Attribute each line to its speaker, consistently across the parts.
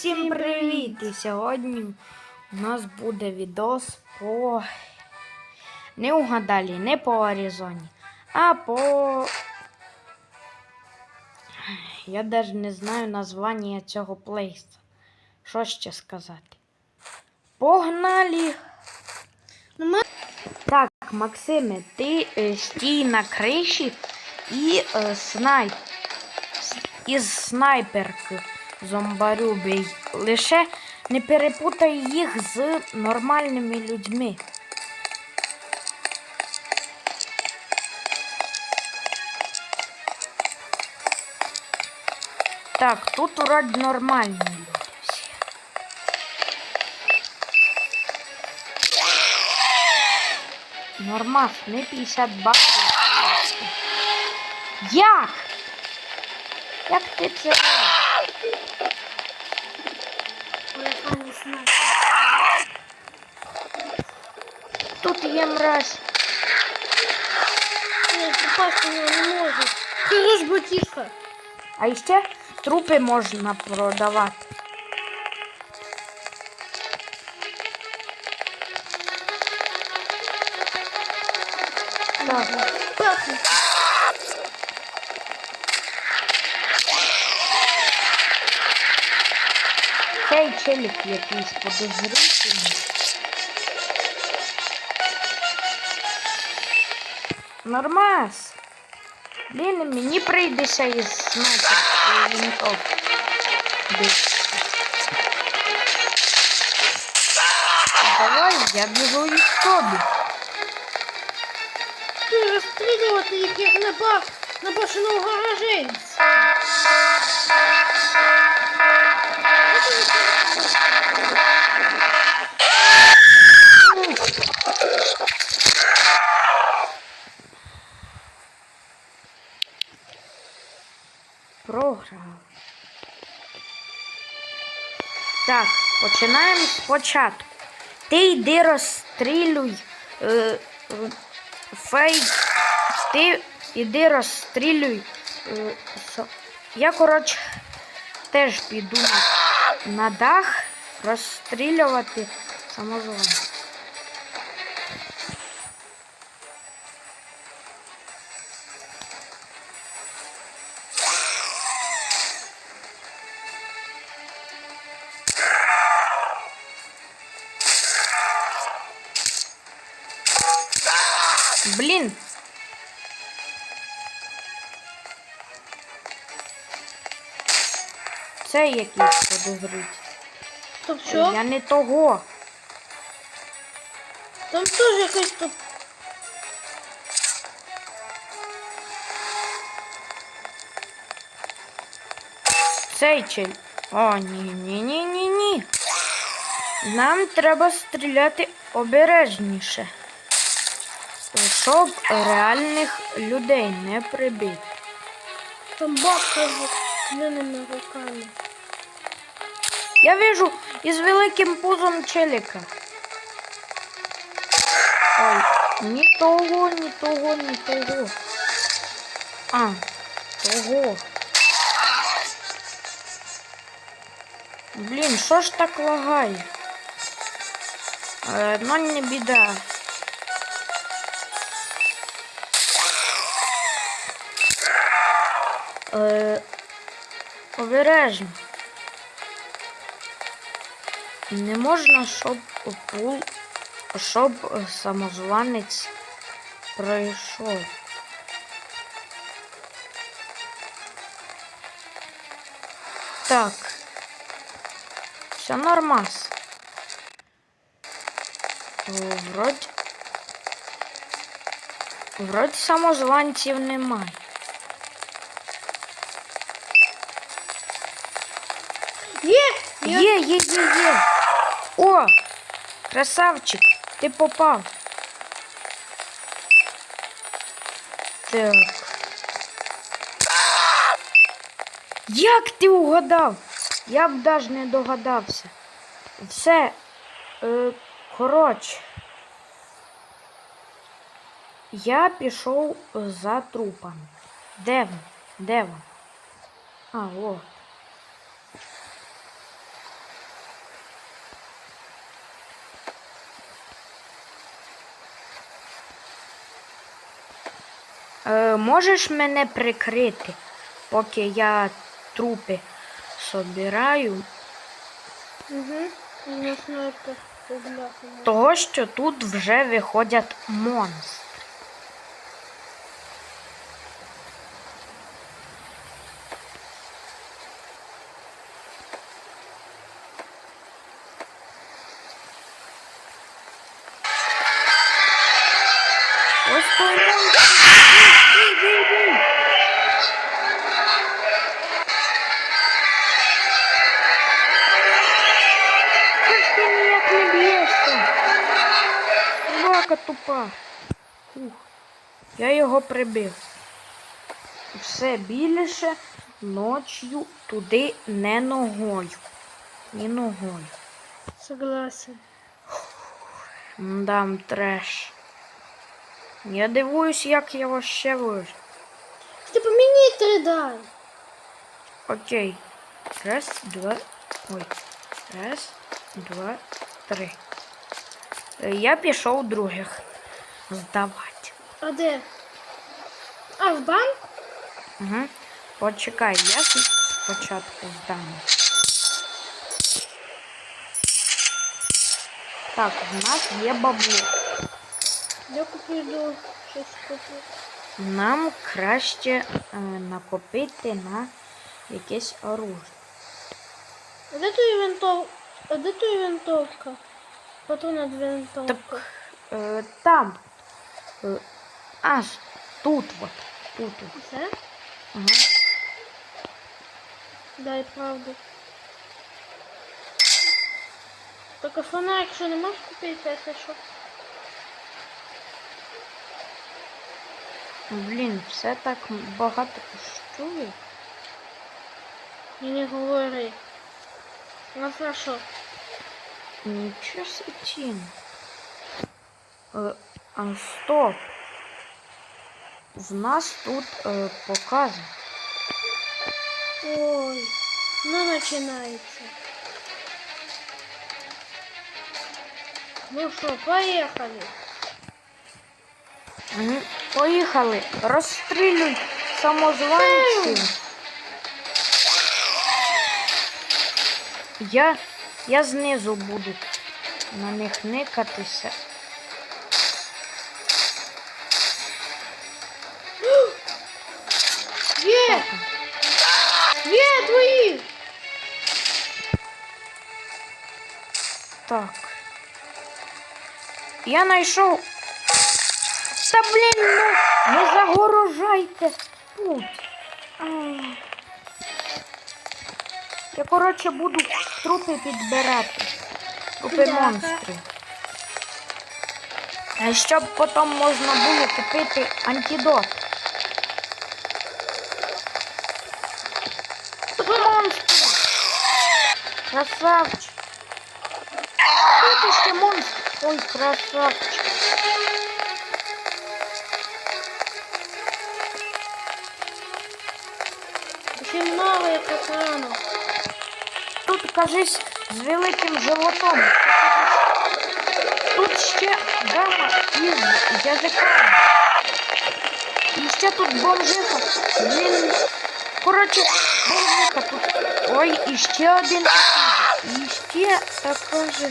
Speaker 1: Всім привіт! І сьогодні у нас буде відос по не угадалі, не по Аризоні, а по. Я навіть не знаю названня цього плейса. Що ще сказати? Погнали! Так, Максиме, ти е, стій на криші і е, снайп. Із снайперки зомбарю бій. Лише не перепутай їх з нормальними людьми. Так, тут вроде нормальні люди. Нормас, не 50 баксів. Як? Як ти це робиш? Тут є мразь.
Speaker 2: Нет, попасть на него не может. Хорош, братишка.
Speaker 1: А ще трупи можна продавати. Так,
Speaker 2: Пахнет.
Speaker 1: Цей челік якийсь подозрительний. Нормас. Блін, мені прийдеться із снайперської винтовки. Давай, я біжу із тобі.
Speaker 2: Ти розстрілювати їх як на ба... на башеного гараженця.
Speaker 1: Програв. Так, починаємо спочатку. Ти йди розстрілюй. Е, е, фейк. Ти йди розстрілюй. Е, Я, коротше, теж піду на, дах розстрілювати самозван. Це якийсь подозрить.
Speaker 2: Там що?
Speaker 1: Я не того.
Speaker 2: Там теж якась тут...
Speaker 1: Цей чель. О, ні, ні, ні, ні, ні. Нам треба стріляти обережніше. Щоб реальних людей не прибити.
Speaker 2: Там бабка з длинними руками.
Speaker 1: Я вижу із великим пузом челіка. Ой, ні того, ні того, ні того. А, того. Блін, що ж так лагає? Е, ну не біда. Е, обережно. Не можна, щоб пул, щоб самозванець пройшов. Так. Все нормас. Вроді. Вроді самозванців немає.
Speaker 2: Є!
Speaker 1: Є, є, є, є. О! Красавчик, ти попав. Так. Як ти угадав? Я б навіть не догадався. Все. Е, коротше. Я пішов за трупами. Де він? Де він? А, о. Е, можеш мене прикрити, поки я трупи собираю?
Speaker 2: Угу.
Speaker 1: Того, що тут вже виходять монстри. Ось той монстр. Тупа. Ух. Я його прибив. Все більше ночью туди не ногою. Ні ногою.
Speaker 2: Согласен.
Speaker 1: Дам треш. Я дивуюсь, як я вас ще вижу.
Speaker 2: Ти по мені три дай.
Speaker 1: Окей. Раз, два. Ой. Раз, два, три. Я пішов других здавати.
Speaker 2: А де? А, в банк?
Speaker 1: Угу. Почекай, я спочатку здам. Так, в нас є бабло.
Speaker 2: Я куплю до щось куплю.
Speaker 1: Нам краще е, накопити на якесь оружие.
Speaker 2: А де твій винтов? А де твій винтовка? Патрона до винтовки.
Speaker 1: Так, е, там. Е, аж тут от. Тут. от.
Speaker 2: Це?
Speaker 1: Ага.
Speaker 2: Дай правду. Так а фонарик що не можеш купити, якщо що?
Speaker 1: Блін, все так багато коштує.
Speaker 2: Не говори. Ну хорошо.
Speaker 1: Нічого собі. Е, а стоп. В нас тут е, показано.
Speaker 2: Ой, ну починається. Ну що, поїхали.
Speaker 1: Мгм. Поїхали. Розстрілюй самозванців. Я, я знизу буду на них никатися.
Speaker 2: Є! Є, твої!
Speaker 1: Так. Я знайшов. Та блін, ну не загорожайте путь. Я, коротше, буду трупи підбирати. Трупи. А Щоб потім можна було купити антидот. Трупи монстрів. Красавчик. Тут ще монстр. Ой, красавчик.
Speaker 2: Ще новий патрону.
Speaker 1: Тут, кажись, з великим животом. Тут ще дама із язиками. І ще тут бомжиха. Він, коротше, бомжиха тут. Ой, і ще один. І ще така же.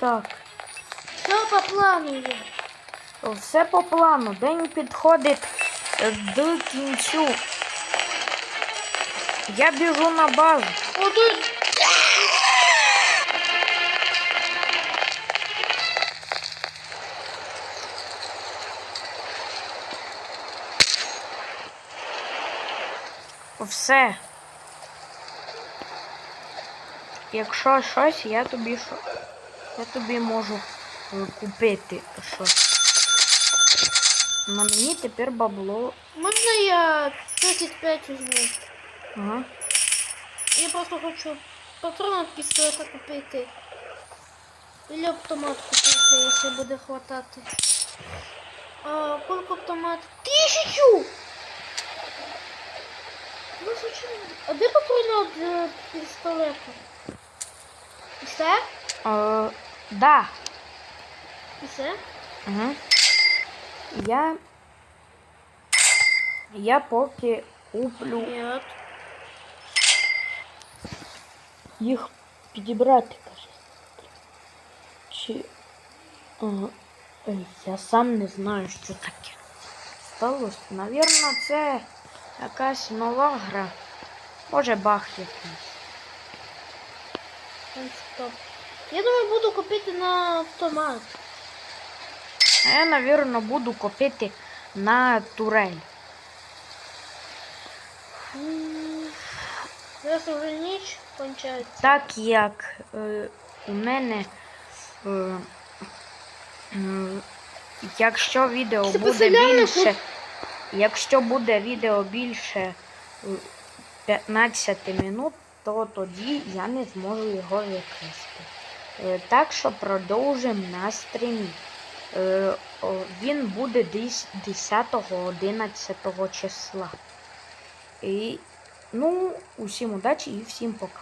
Speaker 1: Так.
Speaker 2: Що по плану є?
Speaker 1: Все по плану. День підходить е, до кінцю. Я біжу на базу.
Speaker 2: О, тут
Speaker 1: Все. якщо щось, я тобі що. Я тобі можу е, купити щось. На мені тепер бабло.
Speaker 2: Можна я 35 візьму?
Speaker 1: Ага.
Speaker 2: Я просто хочу патрон від пістолета купити. Или автомат купити, якщо буде хватати. А сколько автомат? Тисячу! Ну, зачем? А де патрон від е, пістолета? Все?
Speaker 1: Е, да.
Speaker 2: І все?
Speaker 1: Угу. Я. Я поки куплю
Speaker 2: Нет.
Speaker 1: їх підібрати, каже. Чи. Ага. Я сам не знаю, що таке. Сталося. Навірно, це якась нова гра. Може баг якийсь.
Speaker 2: Стоп. Я думаю, буду купити на автомат.
Speaker 1: А я, навірно, буду купити на турель.
Speaker 2: Зараз вже ніч кончається.
Speaker 1: Так як е, у мене. Е, м, якщо відео
Speaker 2: Це
Speaker 1: буде більше. Якщо буде відео більше е, 15 минут, то тоді я не зможу його викласти. Е, Так що продовжимо на стрімі. Е, Він буде десь 10-11 числа. І, ну, усім удачі і всім пока.